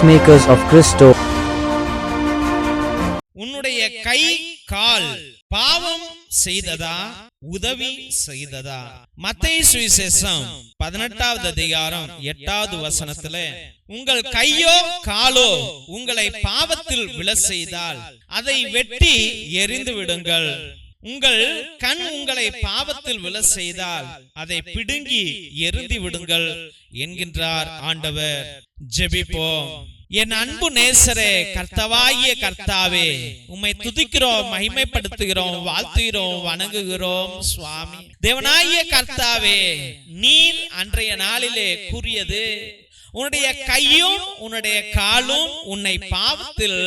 Peacemakers of Christo. உன்னுடைய கை கால் பாவம் செய்ததா? உதவி செய்ததா? மத்திய சுவிசேஷம் பதினெட்டாவது அதிகாரம் எட்டாவது வசனத்துல உங்கள் கையோ காலோ உங்களை பாவத்தில் விழ செய்தால் அதை வெட்டி எரிந்து விடுங்கள். உங்கள் கண் உங்களை பாவத்தில் விழ செய்தால் அதை பிடுங்கி எரிந்து விடுங்கள் என்கின்றார் ஆண்டவர். ஜெபிப்போம். என் அன்பு நேசரே கர்த்தவாகிய கர்த்தாவே உம்மை துதிக்கிறோம் மகிமைப்படுத்துகிறோம் வாழ்த்துகிறோம் வணங்குகிறோம் சுவாமி. தேவனாகிய கர்த்தாவே நீர் அன்றைய நாளிலே கூறியது உன்னுடைய கையும் உன்னுடைய காலும் உன்னை பாவத்தில்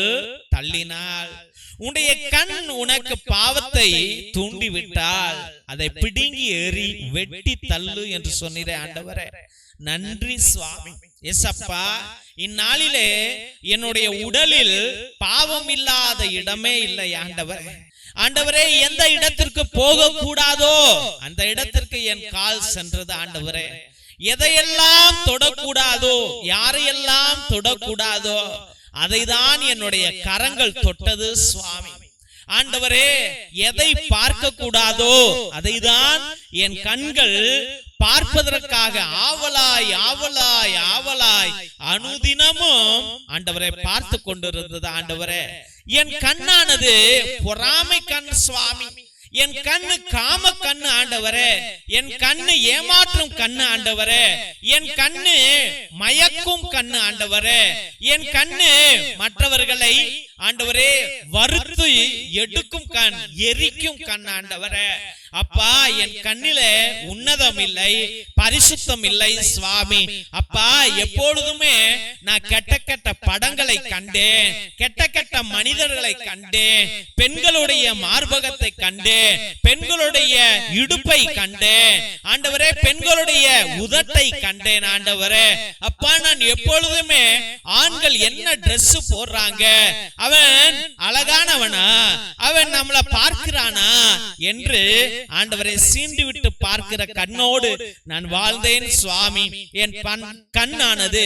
தள்ளினாள் உன்னுடைய கண் உனக்கு பாவத்தை தூண்டிவிட்டால் அதை பிடுங்கி எறி வெட்டி தள்ளு என்று சொன்னீரே ஆண்டவரே. நன்றி சுவாமி. எசப்பா இந்நாளிலே என்னுடைய உடலில் பாவம் இல்லாத இடமே இல்லை ஆண்டவர். ஆண்டவரே. எந்த இடத்திற்கு போக கூடாதோ அந்த இடத்திற்கு என் கால் சென்றது ஆண்டவரே. எதையெல்லாம் தொடக்கூடாதோ யாரையெல்லாம் தொடக்கூடாதோ அதைதான் என்னுடைய கரங்கள் தொட்டது சுவாமி. ஆண்டவரே எதை பார்க்க கூடாதோ அதைதான் என் கண்கள் பார்ப்பதற்காக ஆவலாய் ஆவலாய் ஆவலாய். அனுதினமும் ஆண்டவரை பார்த்து கொண்டிருந்தது ஆண்டவரே. என் கண்ணானது பொறாமை கண் சுவாமி. என் கண்ணு காம கண்ணு ஆண்டவரே. என் கண்ணு ஏமாற்றும் கண்ணு ஆண்டவரே. என் கண்ணு மயக்கும் கண்ணு ஆண்டவரே. என் கண்ணு மற்றவர்களை ஆண்டவரே வறுத்து எடுக்கும் கண் எரிக்கும் கண் ஆண்டவரே. அப்பா என் கண்ணில உன்னதம் இல்லை பரிசுத்தம் இல்லை சுவாமி. அப்பா எப்பொழுதுமே நான் கெட்ட கெட்ட படங்களை கண்டேன் கெட்ட கெட்ட மனிதர்களை கண்டேன் பெண்களுடைய மார்பகத்தை கண்டேன் பெண்களுடைய இடுப்பை கண்டேன். ஆண்டவரே பெண்களுடைய உதட்டை கண்டேன் ஆண்டவரே. அப்பா நான் எப்பொழுதுமே ஆண்கள் என்ன Dress போடுறாங்க? அவன் அழகானவனா? அவன் நம்மள பார்க்கிறானா? என்று ஆண்டவரை சீண்டி விட்டு பார்க்கிற கண்ணோடு நான் வாழ்ந்தேன் சுவாமி. என் கண்ணானது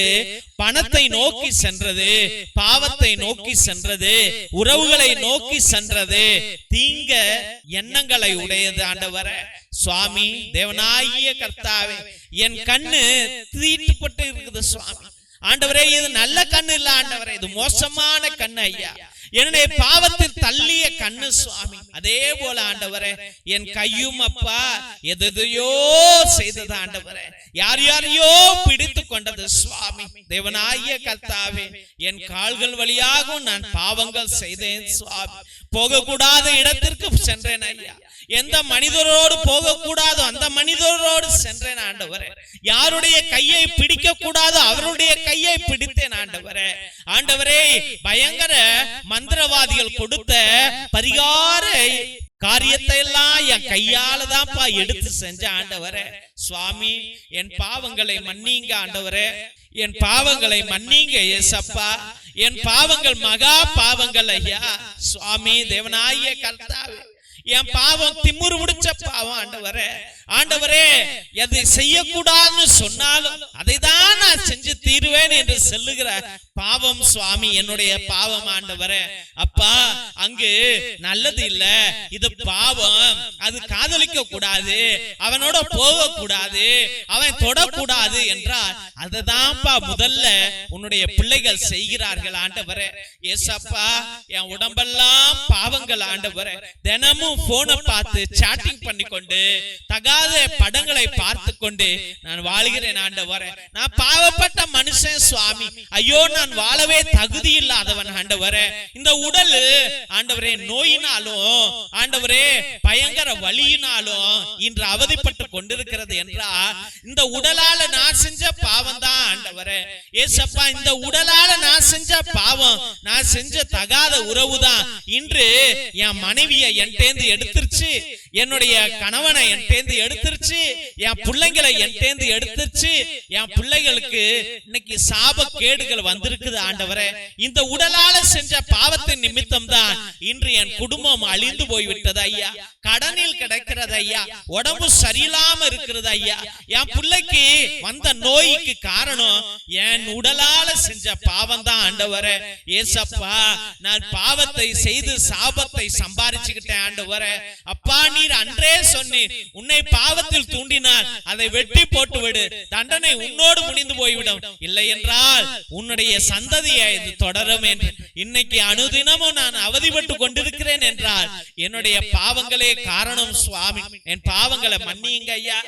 பணத்தை நோக்கி சென்றது பாவத்தை நோக்கி சென்றது உறவுகளை நோக்கி சென்றது தீங்க எண்ணங்களை உடையது ஆண்டவரே. சுவாமி தேவனாகிய கர்த்தாவே என் கண்ணு தீட்டுப்பட்டு இருக்குது சுவாமி. ஆண்டவரே இது நல்ல கண்ணு இல்ல ஆண்டவரே இது மோசமான கண்ணு ஐயா. என்னுடைய பாவத்தில் தள்ளிய கண்ணு சுவாமி. அதே போல ஆண்டவரே என் கையும் அப்பா எதையோ செய்தது ஆண்டவரே. யார் யாரையோ பிடித்து கொண்டது சுவாமி. தேவனாகிய கர்த்தாவே என் கால்கள் வழியாகவும் நான் பாவங்கள் செய்தேன் சுவாமி. போகக்கூடாத இடத்திற்கு சென்றேன் ஐயா. எந்த மனிதரோடு போகக்கூடாதோ அந்த மனிதரோடு சென்றேன் ஆண்டவரே. யாருடைய கையை பிடிக்க கூடாதோ அவருடைய கையை பிடித்தேன் ஆண்டவரே. ஆண்டவரே பயங்கர மந்திரவாதிகள் கொடுத்த பரிகார காரியத்தை எல்லாம் என் கையால தான்ப்பா எடுத்து செஞ்ச ஆண்டவரே. சுவாமி என் பாவங்களை மன்னிங்க ஆண்டவரே. என் பாவங்களை மன்னிங்க ஏசப்பா. என் பாவங்கள் மகா பாவங்கள் ஐயா. சுவாமி தேவனாய கர்த்தாவே. என் பாவம் திமுரு முடிச்ச பாவம் ஆண்டவரே. ஆண்டவரே எதை செய்யக்கூடாதுன்னு சொன்னாலும் அதை தான் நான் செஞ்சு தீருவேன் என்று சொல்லுகிற பாவம் சுவாமி என்னுடைய பாவம் ஆண்டவரே. அப்பா அங்கு நல்லது இல்ல. இது பாவம். அது காதலிக்க கூடாது அவனோட போக கூடாது அவன் தொடக்கூடாது என்றால் அதுதான்ப்பா முதல்ல உன்னுடைய பிள்ளைகள் செய்கிறார்கள் ஆண்டவரே. ஏசப்பா என் உடம்பெல்லாம் பாவங்கள் ஆண்டவரே. தினமும் போனை பார்த்து சாட்டிங் பண்ணி கொண்டு தகா இல்லாத படங்களை பார்த்து கொண்டு நான் வாழ்கிறேன் ஆண்டவரே. நான் பாவப்பட்ட மனுஷன் சுவாமி. ஐயோ நான் வாழவே தகுதி இல்லாதவன் ஆண்டவரே. இந்த உடல் ஆண்டவரே நோயினாலும் ஆண்டவரே பயங்கர வழியினாலும் இன்று அவதிப்பட்டு கொண்டிருக்கிறது என்றா இந்த உடலால நான் செஞ்ச பாவம் தான் ஆண்டவரே. ஏசப்பா இந்த உடலால நான் செஞ்ச பாவம் நான் செஞ்ச தகாத உறவு தான் இன்று என் மனைவியை என்டேந்து எடுத்துருச்சு. என்னுடைய கணவனை என்டேந்து எடுத்துருச்சு. என் பிள்ளைங்களை என்கிட்டேந்து எடுத்துருச்சு. என் பிள்ளைகளுக்கு இன்னைக்கு சாப கேடுகள் வந்திருக்குது ஆண்டவரே. இந்த உடலால செஞ்ச பாவத்தின் நிமித்தம் தான் இன்று என் குடும்பம் அழிந்து போய்விட்டது ஐயா. கடனில் கிடைக்கிறது ஐயா. உடம்பு சரியில்லாம இருக்கிறது ஐயா. என் பிள்ளைக்கு வந்த நோய்க்கு காரணம் என் உடலால செஞ்ச பாவம் தான் ஆண்டவரே. ஏசப்பா நான் பாவத்தை செய்து சாபத்தை சம்பாரிச்சுக்கிட்டேன் ஆண்டவரே. அப்பா நீர் அன்றே சொன்னேன் உன்னை பாவத்தில் தூண்டினால் அதை வெட்டி போட்டு விடு தண்டனை உன்னோடு முடிந்து போய்விடும். இல்லை என்றால் உன்னுடைய சந்ததியை இது தொடரும் என்று. இன்னைக்கு அனுதினமும் நான் அவதிப்பட்டு கொண்டிருக்கிறேன் என்றால் என்னுடைய பாவங்களே காரணம் சுவாமி. என் பாவங்களை மன்னியுங்க ஐயா.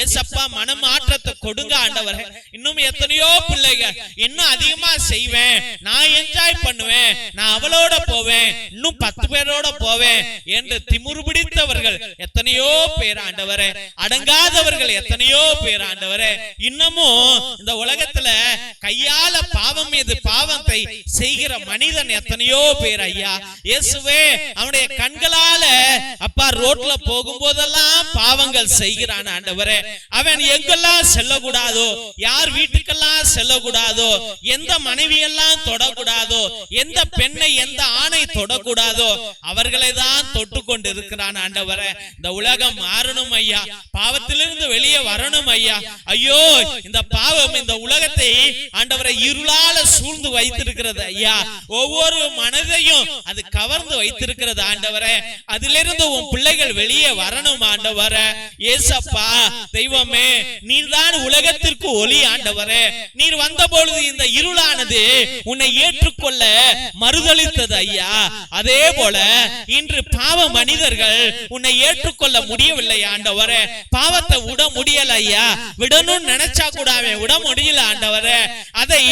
ஏசப்பா மனமாற்றத்தை கொடுங்க ஆண்டவர்கள் இன்னும் எத்தனையோ பிள்ளைகள் இன்னும் அதிகமா செய்வேன். நான் என்ஜாய் பண்ணுவேன். நான் அவளோட போவேன். இன்னும் பத்து பேரோட போவேன் என்று திமுரு பிடித்தவர்கள் எத்தனையோ பேர் ஆண்டவரே. அடங்காதவர்கள் எத்தனையோ பேர் ஆண்டவரே இன்னமும் இந்த உலகத்துல கையால பாவம் மீது பாவத்தை செய்கிற மனிதன் எத்தனையோ பேர் ஐயா. இயேசுவே அவனுடைய கண்களால அப்பா ரோட்ல போகும்போதெல்லாம் பாவங்கள் செய்கிறான் ஆண்டவரே. அவன் எங்கெல்லாம் செல்லக்கூடாதோ யார் வீட்டுக்கெல்லாம் செல்லக்கூடாதோ எந்த மனைவியெல்லாம் தொடக்கூடாதோ எந்த பெண்ணை எந்த ஆணை தொடக்கூடாதோ அவர்களை தான் தொட்டு கொண்டு இருக்கிறான் ஆண்டவரே. இந்த உலகம் மாறணும் ஐயா. பாவத்திலிருந்து வெளியே வரணும் ஐயா. ஐயோ. இந்த பாவம் இந்த உலகத்தை ஆண்டவரை இருளால சூழ்ந்து வைத்திருக்கிறது ஐயா. ஒவ்வொரு மனதையும் அது கவர்ந்து வைத்திருக்கிறது ஆண்டவரே. அதிலிருந்து உன் பிள்ளைகள் வெளியே வரணும் ஆண்டவரே. ஏசப்பா தெய்வமே நீர்தான் உலகத்திற்கு ஒளி ஆண்டவரே. நீர் வந்த பொழுது இந்த இருளானது உன்னை ஏற்றுக்கொள்ள மறுதளித்தது ஐயா. அதே போல இன்று பாவ மனிதர்கள் உன்னை ஏற்றுக்கொள்ள முடியவில்லை ஆண்டவரே. பாவத்தை விட முடியல ஐயா. விடணும்னு நினைச்சா கூட அவன் விட முடியல ஆண்டவரே. அதை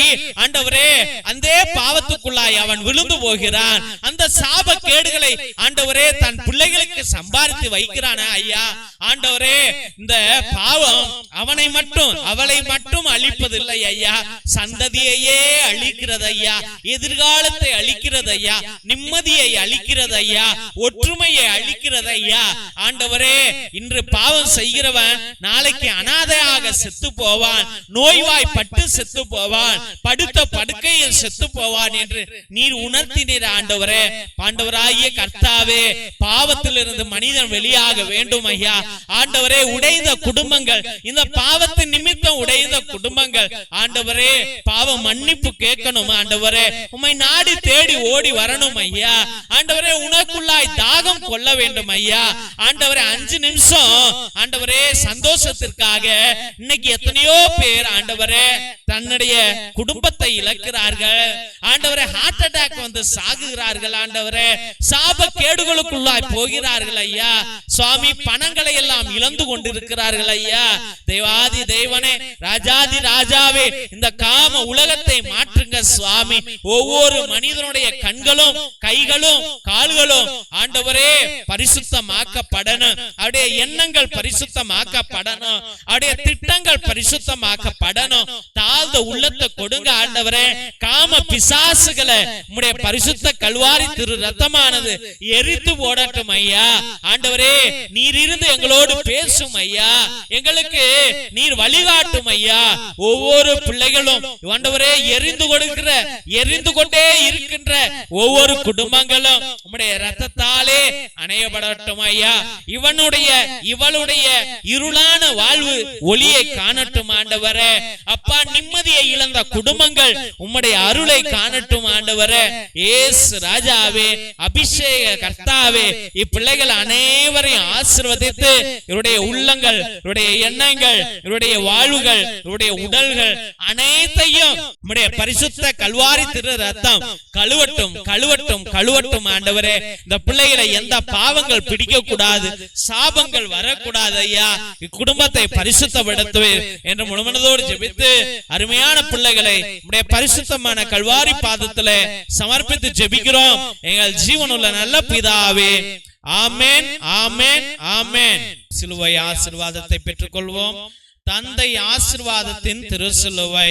ஆண்டவரே அந்த பாவத்துக்குள்ளாய் அவன் விழுந்து போகிறான். அந்த சாப கேடுகளை ஆண்டவரே தன் பிள்ளைகளுக்கு சம்பாதித்து வைக்கிறான ஐயா. ஆண்டவரே இந்த பாவம் அவனை மட்டும் அவளை மட்டும் அழிப்பதில்லை ஐயா. சந்ததியையே அழிக்கிறது ஐயா. எதிர்காலத்தை அழிக்கிறது ஐயா. நிம்மதியை அழிக்கிறது ஐயா. ஒற்றுமையை அழிக்கிறது ஐயா. ஆண்டவரே இன்று பாவம் செய்கிறவன் நாளைக்கு அனாதையாக செத்து போவான். நோய்வாய்ப்பட்டு செத்து போவான். படுத்த படுக்கையில் செத்து போவான் என்று நீர் உணர்த்தினீர் ஆண்டவரே. ஆண்டவராகிய கர்த்தாவே பாவத்திலிருந்து மனிதன் வெளியாக வேண்டும் ஐயா. ஆண்டவரே உடைந்த குடும்பங்கள் இந்த பாவத்தின் நிமித்தம் உடைந்த குடும்பங்கள். ஆண்டவரே பாவ மன்னிப்பு கேட்கணும் ஆண்டவரே. உம்மை நாடி தேடி ஓடி வரணும் ஐயா. ஆண்டவரே தாகம் கொள்ள வேண்டும் ஐயா. ஆண்டவரே அஞ்சு நிமிஷம் ஆண்டவரே சந்தோஷத்திற்காக இன்னைக்கு எத்தனையோ பேர் ஆண்டவரே தன்னுடைய குடும்பத்தை இழக்கிறார்கள். ஆண்டவரே ஹார்ட் அட்டாக் வந்து சாகுகிறார்கள் ஆண்டவரே. சாப கேடுகளுக்குள்ளாய் போகிறார்கள் ஐயா. சுவாமி பணங்களை எல்லாம் இழந்து கொண்டிருக்கிறார்கள் ஐயா. தேவாதி தேவனே ராஜாதி ராஜாவே இந்த காம உலகத்தை மாற்றுங்க சுவாமி. ஒவ்வொரு மனிதனுடைய கண்களும் கைகளும் கால்களும் ஆண்டவரே பரிசுத்தமாக்கப்படணும். அவருடைய எண்ணங்கள் பரிசுத்தமாக்கப்படணும். அவருடைய திட்டங்கள் பரிசுத்தமாக்கப்படணும். தாழ்ந்த உள்ளத்தை கொடுங்க ஆண்டவரே. காம பிசாசுகளை உடைய பரிசுத்த கல்வாரி திரு ரத்தமானது எரித்து போடட்டும் ஐயா. ஆண்டவரே நீர் இருந்து எங்களோடு பேசும் ஐயா. எங்களுக்கு நீர் வழிகாட்டும் ஐயா. ஒவ்வொரு பிள்ளைகளும் ஆண்டவரே எரிந்து கொடுக்கிற எரிந்து கொண்டே இருக்கின்ற ஒவ்வொரு குடும்பங்களும் உம்முடைய ரத்தத்தாலே அணையப்படட்டும் ஐயா. இவனுடைய இவளுடைய இருளான வாழ்வு ஒளியை காணட்டும் ஆண்டவர. அப்பா நிம்மதியை இழந்த குடும்பங்கள் உம்முடைய அருளை காணட்டும் ஆண்டவர. ஏசு ராஜாவே அபிஷேக கர்த்தாவே இப்பிள்ளைகள் அனைவரையும் ஆசிர்வதித்து இவருடைய உள்ளங்கள் இவருடைய எண்ணங்கள் இவருடைய வாழ்வுகள் இவருடைய உடல்கள் அனைத்தையும் உம்முடைய பரிசுத்த கல்வாரி திரு ரத்தம் கழுவட்டும் கழுவட்டும் கழுவட்டும் ஆண்டவரே. இந்த பிள்ளைகளை எந்த பாவங்கள் பிடிக்க கூடாது சாபங்கள் வரக்கூடாது ஐயா. இக்குடும்பத்தை பரிசுத்தப்படுத்துவேன் என்று முழுமனதோடு ஜெபித்து அருமையான பிள்ளைகளை உடைய பரிசுத்தமான கல்வாரி பாதத்துல சமர்ப்பித்து ஜெபிக்கிறோம். எங்கள் ஜீவனுள்ள நல்ல பிதாவே. ஆமேன் ஆமேன் ஆமேன். சிலுவை ஆசீர்வாதத்தை பெற்றுக்கொள்வோம். தந்தை ஆசிர்வாதத்தின் திருசிலுவை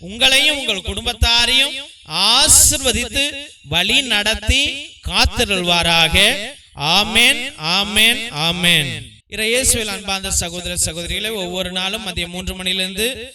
உங்களையும் உங்கள் குடும்பத்தாரையும் ஆசிர்வதித்து வழி நடத்தி காத்திருள்வாராக. ஆமென் ஆமென் ஆமென். இயேசுவில் அன்பார்ந்த சகோதர சகோதரிகளை ஒவ்வொரு நாளும் மதியம் மூன்று மணியிலிருந்து